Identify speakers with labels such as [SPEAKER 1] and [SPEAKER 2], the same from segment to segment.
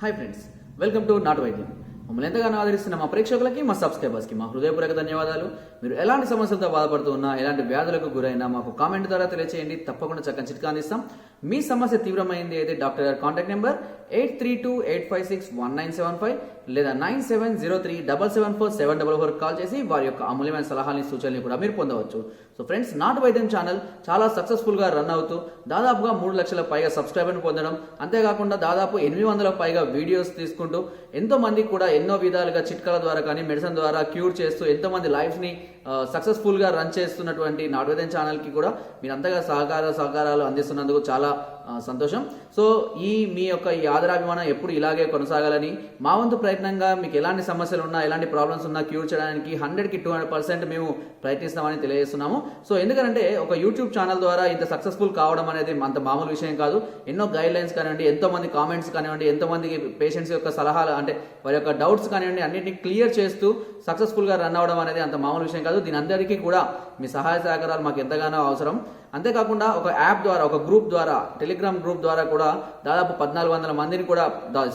[SPEAKER 1] Hi friends welcome to నాటు వైద్యం మమ్మల్ని ఎంతగానో ఆదరిస్తున్న మా ప్రేక్షకులకి మా సబ్స్క్రైబర్స్కి మా హృదయపూర్వక ధన్యవాదాలు. మీరు ఎలాంటి సమస్యలతో బాధపడుతూ ఉన్నా ఎలాంటి వ్యాధులకు గురైనా మాకు కామెంట్ ద్వారా తెలియచేయండి. తప్పకుండా చక్కని చిట్కా అందిస్తాం. మీ సమస్య తీవ్రమైంది అయితే డాక్టర్ గారి contact number eight three two eight five six one nine seven five లేదా nine seven zero three double seven four seven double four call చేసి వారి యొక్క అమూల్యమైన సలహాలని సూచనలు కూడా మీరు పొందవచ్చు. సో ఫ్రెండ్స్ నాటు వైద్యం ఛానల్ చాలా సక్సెస్ఫుల్గా రన్ అవుతూ దాదాపుగా మూడు లక్షల పైగా సబ్స్క్రైబర్ని పొందడం అంతేకాకుండా దాదాపు ఎనిమిది వందల పైగా వీడియోస్ తీసుకుంటూ ఎంతో మంది కూడా ఎన్నో విధాలుగా చిట్కాల ద్వారా కానీ మెడిసిన్ ద్వారా క్యూర్ చేస్తూ ఎంతో మంది లైఫ్ని సక్సెస్ఫుల్గా రన్ చేస్తున్నటువంటి నాడువేదన్ ఛానల్కి కూడా మీరు అంతగా సహకార సహకారాలు అందిస్తున్నందుకు చాలా సంతోషం. సో ఈ మీ యొక్క ఈ ఆదరాభిమానం ఎప్పుడు ఇలాగే కొనసాగాలని మా వంతు ప్రయత్నంగా మీకు ఎలాంటి సమస్యలు ఉన్నా ఎలాంటి ప్రాబ్లమ్స్ ఉన్నా క్యూర్ చేయడానికి హండ్రెడ్కి టూ హండ్రెడ్ పర్సెంట్ మేము ప్రయత్నిస్తామని తెలియజేస్తున్నాము. సో ఎందుకంటే ఒక యూట్యూబ్ ఛానల్ ద్వారా ఇంత సక్సెస్ఫుల్ కావడం అనేది అంత మామూలు విషయం కాదు. ఎన్నో గైడ్ లైన్స్ కానివ్వండి ఎంతోమంది కామెంట్స్ కానివ్వండి ఎంతోమంది పేషెంట్స్ యొక్క సలహాలు అంటే వారి యొక్క డౌట్స్ కానివ్వండి అన్నింటినీ క్లియర్ చేస్తూ సక్సెస్ఫుల్గా రన్ అవ్వడం అనేది అంత మామూలు విషయం కాదు. దీని అందరికీ కూడా మీ సహాయ సహకారాలు మాకు ఎంతగానో అవసరం. అంతేకాకుండా ఒక యాప్ ద్వారా ఒక గ్రూప్ ద్వారా టెలిగ్రామ్ గ్రూప్ ద్వారా కూడా దాదాపు పద్నాలుగు వందల మందిని కూడా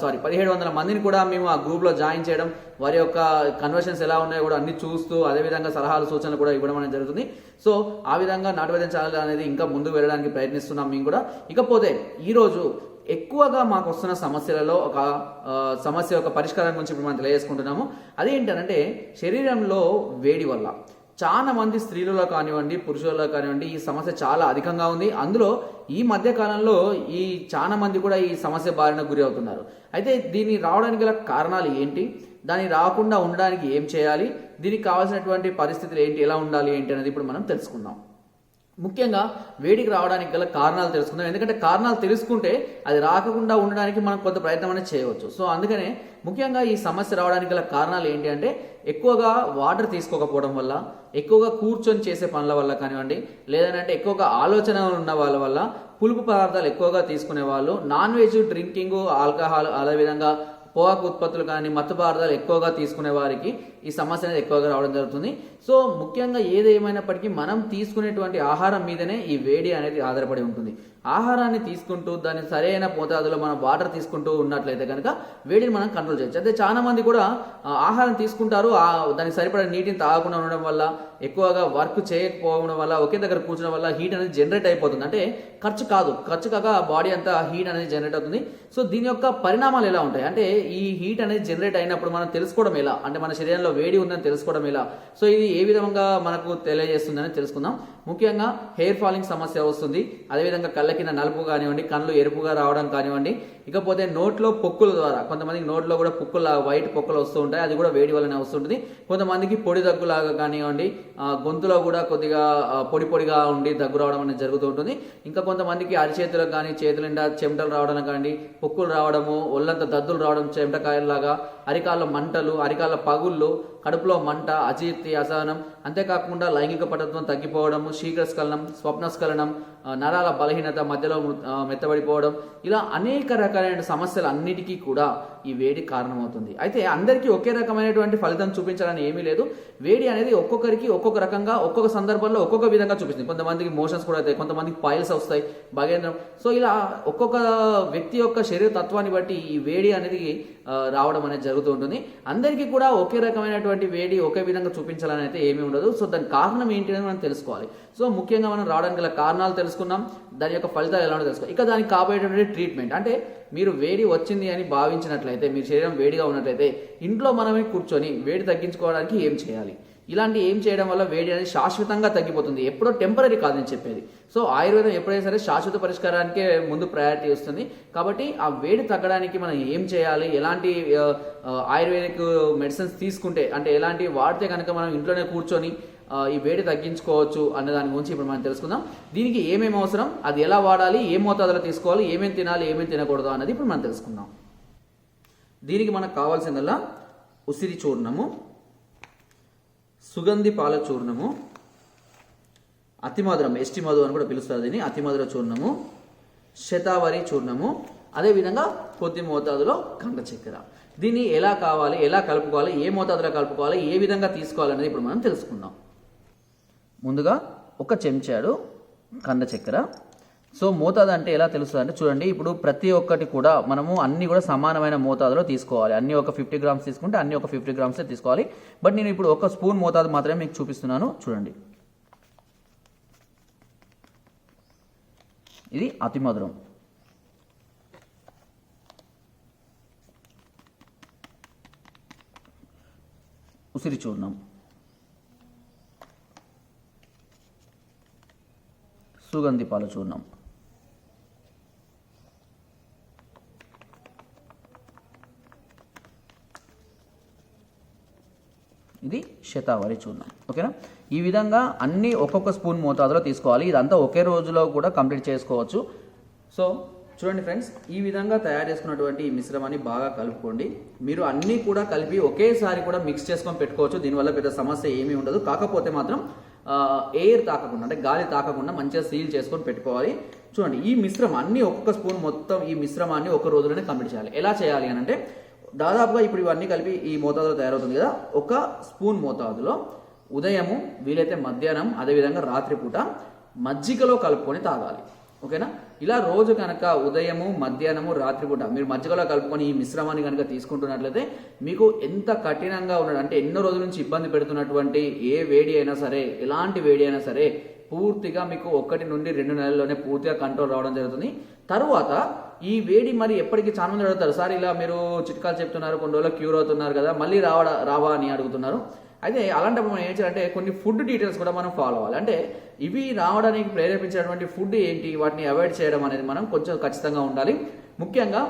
[SPEAKER 1] సారీ పదిహేడు వందల మందిని కూడా మేము ఆ గ్రూప్లో జాయిన్ చేయడం వారి యొక్క కన్వర్షన్స్ ఎలా ఉన్నాయో కూడా అన్ని చూస్తూ అదేవిధంగా సలహాలు సూచనలు కూడా ఇవ్వడం అనేది జరుగుతుంది. సో ఆ విధంగా నాటువేదం ఛానల్ అనేది ఇంకా ముందుకు వెళ్ళడానికి ప్రయత్నిస్తున్నాం మేము కూడా. ఇకపోతే ఈరోజు ఎక్కువగా మాకు వస్తున్న సమస్యలలో ఒక సమస్య యొక్క పరిష్కారం గురించి ఇప్పుడు మనం తెలియజేసుకుంటున్నాము. అదేంటంటే శరీరంలో వేడి వల్ల. చాలా మంది స్త్రీలలో కానివ్వండి పురుషులలో కానివ్వండి ఈ సమస్య చాలా అధికంగా ఉంది. అందులో ఈ మధ్య కాలంలో ఈ చాలా మంది కూడా ఈ సమస్య బారిన గురి అవుతున్నారు. అయితే దీన్ని రావడానికి గల కారణాలు ఏంటి? దాన్ని రాకుండా ఉండడానికి ఏం చేయాలి? దీనికి కావాల్సినటువంటి పరిస్థితులు ఏంటి? ఎలా ఉండాలి ఏంటి అనేది ఇప్పుడు మనం తెలుసుకుందాం. ముఖ్యంగా వేడికి రావడానికి గల కారణాలు తెలుసుకుందాం. ఎందుకంటే కారణాలు తెలుసుకుంటే అది రాకుండా ఉండడానికి మనం కొంత ప్రయత్నం అనేది చేయవచ్చు. సో అందుకనే ముఖ్యంగా ఈ సమస్య రావడానికి గల కారణాలు ఏంటి అంటే ఎక్కువగా వాటర్ తీసుకోకపోవడం వల్ల ఎక్కువగా కూర్చొని చేసే పనుల వల్ల కానివ్వండి లేదంటే ఎక్కువగా ఆలోచనలు ఉన్న వాళ్ళ వల్ల పులుపు పదార్థాలు ఎక్కువగా తీసుకునే వాళ్ళు నాన్ వెజ్ డ్రింకింగ్ ఆల్కహాల్ అదేవిధంగా పొగాకు ఉత్పత్తులు కానీ మత్తు పదార్థాలు ఎక్కువగా తీసుకునే వారికి ఈ సమస్య అనేది ఎక్కువగా రావడం జరుగుతుంది. సో ముఖ్యంగా ఏది ఏమైనప్పటికీ మనం తీసుకునేటువంటి ఆహారం మీదనే ఈ వేడి అనేది ఆధారపడి ఉంటుంది. ఆహారాన్ని తీసుకుంటూ దాని సరైన మోతాదులో మనం వాటర్ తీసుకుంటూ ఉన్నట్లయితే కనుక వేడిని మనం కంట్రోల్ చేయొచ్చు. అయితే చాలా మంది కూడా ఆహారం తీసుకుంటారు దానికి సరిపడా నీటిని తాగకుండా ఉండడం వల్ల ఎక్కువగా వర్క్ చేయకపోవడం వల్ల ఒకే దగ్గర కూర్చోడం వల్ల హీట్ అనేది జనరేట్ అయిపోతుంది. అంటే ఖర్చు కాదు ఖర్చు కాక బాడీ అంతా హీట్ అనేది జనరేట్ అవుతుంది. సో దీని యొక్క పరిణామాలు ఎలా ఉంటాయి? అంటే ఈ హీట్ అనేది జనరేట్ అయినప్పుడు మనం తెలుసుకోవడం ఎలా? అంటే మన శరీరంలో వేడి ఉందని తెలుసుకోవడం ఎలా? సో ఇది ఏ విధంగా మనకు తెలియజేస్తుందని తెలుసుకుందాం. ముఖ్యంగా హెయిర్ ఫాలింగ్ సమస్య వస్తుంది. అదేవిధంగా కళ్ళ కింద నలుపు కానివ్వండి కళ్ళు ఎరుపుగా రావడం కానివ్వండి ఇకపోతే నోట్లో పొక్కుల ద్వారా కొంతమందికి నోట్లో కూడా పొక్కుల వైట్ పొక్కులు వస్తూ ఉంటాయి అది కూడా వేడి వల్లనే వస్తుంటుంది. కొంతమందికి పొడి దగ్గులాగా కానివ్వండి గొంతులో కూడా కొద్దిగా పొడి పొడిగా ఉండి దగ్గు రావడం అనేది జరుగుతూ ఉంటుంది. ఇంకా కొంతమందికి అరిచేతులకు కానీ చేతుల నిండా చెమటలు రావడం కానీ పొక్కులు రావడము ఒళ్ళంతా దద్దులు రావడం చెమటకాయల్లాగా అరికాళ్ళ మంటలు అరికాళ్ళ పగుళ్ళు కడుపులో మంట అజీర్తి అసహనం అంతేకాకుండా లైంగిక పటత్వం తగ్గిపోవడం శీఘ్రస్ఖలనం స్వప్నస్ఖలనం నరాల బలహీనత మధ్యలో మెత్తబడిపోవడం ఇలా అనేక రకాలైన సమస్యలు అన్నిటికీ కూడా ఈ వేడి కారణమవుతుంది. అయితే అందరికీ ఒకే రకమైనటువంటి ఫలితం చూపించాలని ఏమీ లేదు. వేడి అనేది ఒక్కొక్కరికి ఒక్కొక్క రకంగా ఒక్కొక్క సందర్భంలో ఒక్కొక్క విధంగా చూపిస్తుంది. కొంతమందికి మోషన్స్ కూడా అవుతాయి కొంతమందికి పైల్స్ వస్తాయి భగేంద్రం. సో ఇలా ఒక్కొక్క వ్యక్తి యొక్క శరీర తత్వాన్ని బట్టి ఈ వేడి అనేది రావడం అనేది జరుగుతూ ఉంటుంది. అందరికీ కూడా ఒకే రకమైనటువంటి వేడి ఒకే విధంగా చూపించాలని అయితే ఏమీ ఉండదు. సో దాని కారణం ఏంటి అని మనం తెలుసుకోవాలి. సో ముఖ్యంగా మనం రావడానికి గల కారణాలు తెలుసుకున్నాం. దాని యొక్క ఫలితాలు ఎలా తెలుసుకున్నాం. తెలుసుకోవాలి ఇక దానికి కాబోయేటువంటి ట్రీట్మెంట్. అంటే మీరు వేడి వచ్చింది అని భావించినట్లయితే మీ శరీరం వేడిగా ఉన్నట్లయితే ఇంట్లో మనమే కూర్చొని వేడి తగ్గించుకోవడానికి ఏం చేయాలి? ఇలాంటి ఏం చేయడం వల్ల వేడి అనేది శాశ్వతంగా తగ్గిపోతుంది. ఎప్పుడో టెంపరీ కాదని చెప్పేది. సో ఆయుర్వేదం ఎప్పుడైనా సరే శాశ్వత పరిష్కారానికే ముందు ప్రయారిటీ వస్తుంది. కాబట్టి ఆ వేడి తగ్గడానికి మనం ఏం చేయాలి? ఎలాంటి ఆయుర్వేదిక్ మెడిసిన్స్ తీసుకుంటే అంటే ఎలాంటి వాడితే కనుక మనం ఇంట్లోనే కూర్చొని ఈ వేడి తగ్గించుకోవచ్చు అనే దాని గురించి ఇప్పుడు మనం తెలుసుకుందాం. దీనికి ఏమేమి అవసరం? అది ఎలా వాడాలి? ఏ మోతాదులో తీసుకోవాలి? ఏమేమి తినాలి? ఏమేమి తినకూడదు అన్నది ఇప్పుడు మనం తెలుసుకుందాం. దీనికి మనకు కావాల్సిందల్లా ఉసిరి చూర్ణము సుగంధి పాల చూర్ణము అతిమధురం ఎస్టి మధు అని కూడా పిలుస్తారు దీన్ని అతిమధుర చూర్ణము శతావరి చూర్ణము అదేవిధంగా కొద్ది మోతాదులో కంద చక్కెర దీన్ని ఎలా కావాలి ఎలా కలుపుకోవాలి ఏ మోతాదులో కలుపుకోవాలి ఏ విధంగా తీసుకోవాలనేది ఇప్పుడు మనం తెలుసుకుందాం. ముందుగా ఒక చెంచాడు కంద చక్కెర సో మోతాదు అంటే ఎలా తెలుస్తుంది అంటే చూడండి ఇప్పుడు ప్రతి ఒక్కటి కూడా మనము అన్ని కూడా సమానమైన మోతాదులో తీసుకోవాలి. అన్ని ఒక ఫిఫ్టీ గ్రామ్స్ తీసుకుంటే అన్ని ఒక ఫిఫ్టీ గ్రామ్సే తీసుకోవాలి. బట్ నేను ఇప్పుడు ఒక స్పూన్ మోతాదు మాత్రమే మీకు చూపిస్తున్నాను. చూడండి. ఇది అతి మధురం. ఉసిరి చూర్ణం. సుగంధి పాల చూర్ణం. ఇది శతావరి చూర్ణం. ఓకేనా? ఈ విధంగా అన్ని ఒక్కొక్క స్పూన్ మోతాదులో తీసుకోవాలి. ఇదంతా ఒకే రోజులో కూడా కంప్లీట్ చేసుకోవచ్చు. సో చూడండి ఫ్రెండ్స్ ఈ విధంగా తయారు చేసుకున్నటువంటి ఈ మిశ్రమాన్ని బాగా కలుపుకోండి. మీరు అన్నీ కూడా కలిపి ఒకేసారి కూడా మిక్స్ చేసుకొని పెట్టుకోవచ్చు. దీనివల్ల పెద్ద సమస్య ఏమీ ఉండదు. కాకపోతే మాత్రం ఎయిర్ తాకకుండా అంటే గాలి తాకకుండా మంచిగా సీల్ చేసుకొని పెట్టుకోవాలి. చూడండి ఈ మిశ్రమం అన్ని ఒక్కొక్క స్పూన్ మొత్తం ఈ మిశ్రమాన్ని ఒక రోజులోనే కంప్లీట్ చేయాలి. ఎలా చేయాలి అని అంటే దాదాపుగా ఇప్పుడు ఇవన్నీ కలిపి ఈ మోతాదులో తయారవుతుంది కదా. ఒక స్పూన్ మోతాదులో ఉదయము వీలైతే మధ్యాహ్నం అదేవిధంగా రాత్రిపూట మజ్జిగలో కలుపుకొని తాగాలి. ఓకేనా? ఇలా రోజు కనుక ఉదయము మధ్యాహ్నము రాత్రిపూట మీరు మజ్జిగలో కలుపుకొని ఈ మిశ్రమాన్ని కనుక తీసుకుంటున్నట్లయితే మీకు ఎంత కఠినంగా ఉన్నాడు అంటే ఎన్నో రోజుల నుంచి ఇబ్బంది పెడుతున్నటువంటి ఏ వేడి అయినా సరే ఎలాంటి వేడి అయినా సరే పూర్తిగా మీకు ఒకటి నుండి రెండు నెలల్లోనే పూర్తిగా కంట్రోల్ రావడం జరుగుతుంది. తరువాత ఈ వేడి మరి ఎప్పటికీ చాలా మంది అడుగుతారు సార్ ఇలా మీరు చిట్కాలు చెప్తున్నారు కొన్ని రోజులు క్యూర్ అవుతున్నారు కదా మళ్ళీ రావడ రావా అని అడుగుతున్నారు. అయితే అలాంటప్పుడు మనం ఏం చేయాలంటే కొన్ని ఫుడ్ డీటెయిల్స్ కూడా మనం ఫాలో అవ్వాలి. అంటే ఇవి రావడానికి ప్రేరేపించేటువంటి ఫుడ్ ఏంటి వాటిని అవాయిడ్ చేయడం అనేది మనం కొంచెం ఖచ్చితంగా ఉండాలి. ముఖ్యంగా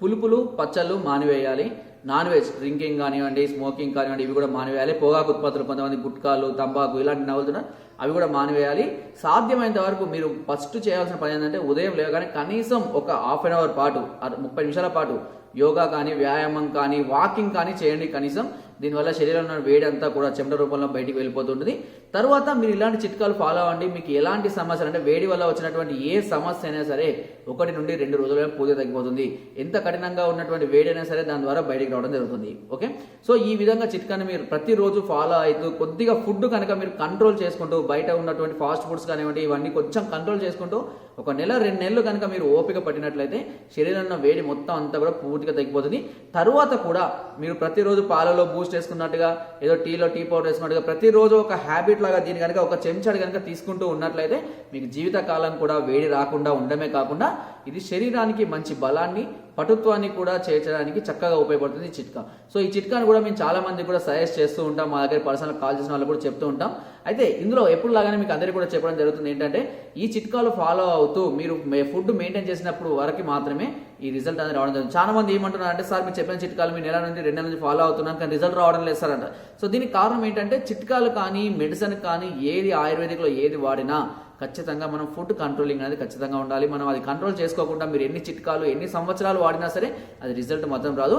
[SPEAKER 1] పులుపులు పచ్చళ్ళు మానివేయాలి. నాన్ వెజ్ డ్రింకింగ్ కానివ్వండి స్మోకింగ్ కానివ్వండి ఇవి కూడా మానివేయాలి. పొగాకు ఉత్పత్తులు కొంతమంది గుట్కాలు తంబాకు ఇలాంటి నవ్వుతున్నారు అవి కూడా మానివేయాలి. సాధ్యమైనంత వరకు మీరు ఫస్ట్ చేయాల్సిన పని ఏంటంటే ఉదయం లేవగానే కనీసం ఒక హాఫ్ అన్ అవర్ పాటు ముప్పై నిమిషాల పాటు యోగా కానీ వ్యాయామం కానీ వాకింగ్ కానీ చేయండి కనీసం. దీనివల్ల శరీరంలో ఉన్న వేడి అంతా కూడా చెమట రూపంలో బయటికి వెళ్ళిపోతుంటుంది. తర్వాత మీరు ఇలాంటి చిట్కాలు ఫాలో అవ్వండి. మీకు ఎలాంటి సమస్యలు అంటే వేడి వల్ల వచ్చినటువంటి ఏ సమస్య అయినా సరే ఒకటి నుండి రెండు రోజుల్లో పూజ తగ్గిపోతుంది. ఎంత కఠినంగా ఉన్నటువంటి వేడి అయినా సరే దాని ద్వారా బయటికి రావడం జరుగుతుంది. ఓకే? సో ఈ విధంగా చిట్కాని మీరు ప్రతిరోజు ఫాలో అవుతూ కొద్దిగా ఫుడ్ కనుక మీరు కంట్రోల్ చేసుకుంటూ బయట ఉన్నటువంటి ఫాస్ట్ ఫుడ్స్ కానివ్వండి ఇవన్నీ కొంచెం కంట్రోల్ చేసుకుంటూ ఒక నెల రెండు నెలలు కనుక మీరు ఓపిక పట్టినట్లయితే శరీరంలో వేడి మొత్తం అంతా కూడా పూర్తిగా తగ్గిపోతుంది. తర్వాత కూడా మీరు ప్రతిరోజు పాలలో బూస్ట్ చేసుకున్నట్టుగా ఏదో టీలో టీ పౌడర్ వేసుకున్నట్టుగా ప్రతిరోజు ఒక హ్యాబిట్ లాగా దీని కనుక ఒక చెంచాడు కనుక తీసుకుంటూ ఉన్నట్లయితే మీకు జీవితకాలం కూడా వేడి రాకుండా ఉండమే కాకుండా ఇది శరీరానికి మంచి బలాన్ని పటుత్వాన్ని కూడా చేర్చడానికి చక్కగా ఉపయోగపడుతుంది ఈ చిట్కా. సో ఈ చిట్కాను కూడా మేము చాలా మంది కూడా సజెస్ట్ చేస్తూ ఉంటాం మా దగ్గర పర్సనల్ కాల్ చేసిన వాళ్ళు కూడా చెప్తూ ఉంటాం. అయితే ఇందులో ఎప్పుడు లాగానే మీకు అందరికీ కూడా చెప్పడం జరుగుతుంది ఏంటంటే ఈ చిట్కాలు ఫాలో అవుతూ మీరు ఫుడ్ మెయింటైన్ చేసినప్పుడు వరకు మాత్రమే ఈ రిజల్ట్ అనేది రావడం జరుగుతుంది చాలా మంది ఏమంటున్నారు అంటే సార్ మీరు చెప్పిన చిట్కాలు మీ నెల నుండి రెండు నెలల నుంచి ఫాలో అవుతున్నాను కానీ రిజల్ట్ రావడం లేదు సార్ అంట సో దీనికి కారణం ఏంటంటే చిట్కాలు కానీ మెడిసిన్ కానీ ఏది ఆయుర్వేదిక్లో ఏది వాడినా ఖచ్చితంగా మనం ఫుడ్ కంట్రోలింగ్ అనేది ఖచ్చితంగా ఉండాలి. మనం అది కంట్రోల్ చేసుకోకుండా మీరు ఎన్ని చిట్కాలు ఎన్ని సంవత్సరాలు వాడినా సరే అది రిజల్ట్ మాత్రం రాదు.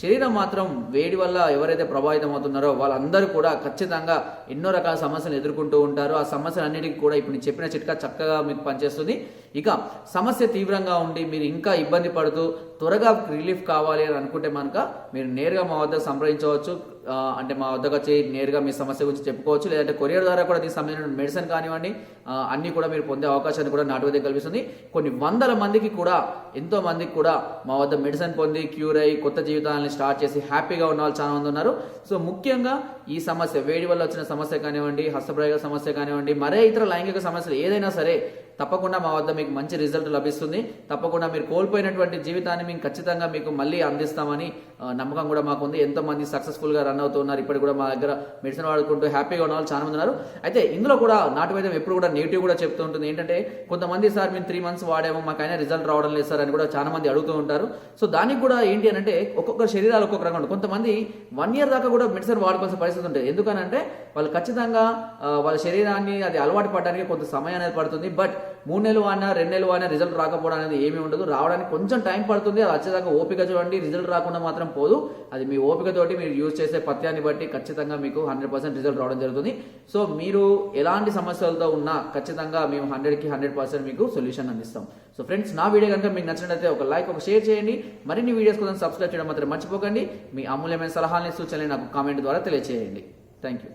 [SPEAKER 1] శరీరం మాత్రం వేడి వల్ల ఎవరైతే ప్రభావితం అవుతున్నారో వాళ్ళందరూ కూడా ఖచ్చితంగా ఎన్నో రకాల సమస్యలు ఎదుర్కొంటూ ఉంటారు. ఆ సమస్యలన్నిటికీ కూడా ఇప్పుడు నేను చెప్పిన చిట్కా చక్కగా మీకు పనిచేస్తుంది. ఇక సమస్య తీవ్రంగా ఉండి మీరు ఇంకా ఇబ్బంది పడుతూ త్వరగా రిలీఫ్ కావాలి అని అనుకుంటే కనుక మీరు నేరుగా మా వద్ద సంప్రదించవచ్చు. అంటే మా వద్దకు వచ్చి నేరుగా మీ సమస్య గురించి చెప్పుకోవచ్చు. లేదంటే కొరియర్ ద్వారా కూడా దీనికి సంబంధించిన మెడిసిన్ కానివ్వండి అన్నీ కూడా మీరు పొందే అవకాశాన్ని కూడా నాటువైద్యం కల్పిస్తుంది. కొన్ని వందల మందికి కూడా ఎంతో మందికి కూడా మా వద్ద మెడిసిన్ పొంది క్యూర్ అయ్యి కొత్త జీవితాలని స్టార్ట్ చేసి హ్యాపీగా ఉన్న వాళ్ళు చాలా మంది ఉన్నారు. సో ముఖ్యంగా ఈ సమస్య వేడి వల్ల వచ్చిన సమస్య కానివ్వండి హస్తప్రయోగ సమస్య కానివ్వండి మరే ఇతర లైంగిక సమస్యలు ఏదైనా సరే తప్పకుండా మా వద్ద మీకు మంచి రిజల్ట్ లభిస్తుంది. తప్పకుండా మీరు కోల్పోయినటువంటి జీవితాన్ని మేము ఖచ్చితంగా మీకు మళ్ళీ అందిస్తామని నమ్మకం కూడా మాకు ఉంది. ఎంతో మంది సక్సెస్ఫుల్గా రన్ అవుతున్నారు. ఇప్పటికి కూడా మా దగ్గర మెడిసిన్ వాడుకుంటూ హ్యాపీగా ఉన్న వాళ్ళు చాలా మంది ఉన్నారు. అయితే ఇందులో కూడా నాటు వైద్యం ఎప్పుడు కూడా నెగిటివ్ కూడా చెప్తూ ఉంటుంది. ఏంటంటే కొంతమంది సార్ మేము త్రీ మంత్స్ వాడాము మాకైనా రిజల్ట్ రావడం లేదు సార్ అని కూడా చాలా మంది అడుగుతూ ఉంటారు. సో దానికి కూడా ఏంటి అని అంటే ఒక్కొక్క శరీరాలు ఒక్కొక్క రకంగా కొంతమంది వన్ ఇయర్ దాకా కూడా మెడిసిన్ వాడుకోవాల్సిన పరిస్థితి ఉంటుంది. ఎందుకనంటే వాళ్ళు ఖచ్చితంగా వాళ్ళ శరీరాన్ని అది అలవాటు పడడానికి కొంత సమయం అనేది పడుతుంది. బట్ మూడు నెలలు అయినా రెండు నెలలు అయినా రిజల్ట్ రాకపోవడం అనేది ఏమీ ఉండదు. రావడానికి కొంచెం టైం పడుతుంది. అది వచ్చేదాకా ఓపిక చూడండి. రిజల్ట్ రాకుండా మాత్రం పోదు. అది మీ ఓపికతోటి మీరు యూజ్ చేసే పత్యాన్ని బట్టి ఖచ్చితంగా మీకు హండ్రెడ్ పర్సెంట్ రిజల్ట్ రావడం జరుగుతుంది. సో మీరు ఎలాంటి సమస్యలతో ఉన్నా ఖచ్చితంగా మేము హండ్రెడ్కి హండ్రెడ్ పర్సెంట్ మీకు సొల్యూషన్ అందిస్తాం. సో ఫ్రెండ్స్ నా వీడియో కనుక మీకు నచ్చినట్లయితే ఒక లైక్ ఒక షేర్ చేయండి. మరిన్ని వీడియోస్ కోసం సబ్స్క్రైబ్ చేయడం మాత్రం మర్చిపోకండి. మీ అమూల్యమైన సలహాలని సూచనలు నాకు కామెంట్ ద్వారా తెలియజేయండి థ్యాంక్ యూ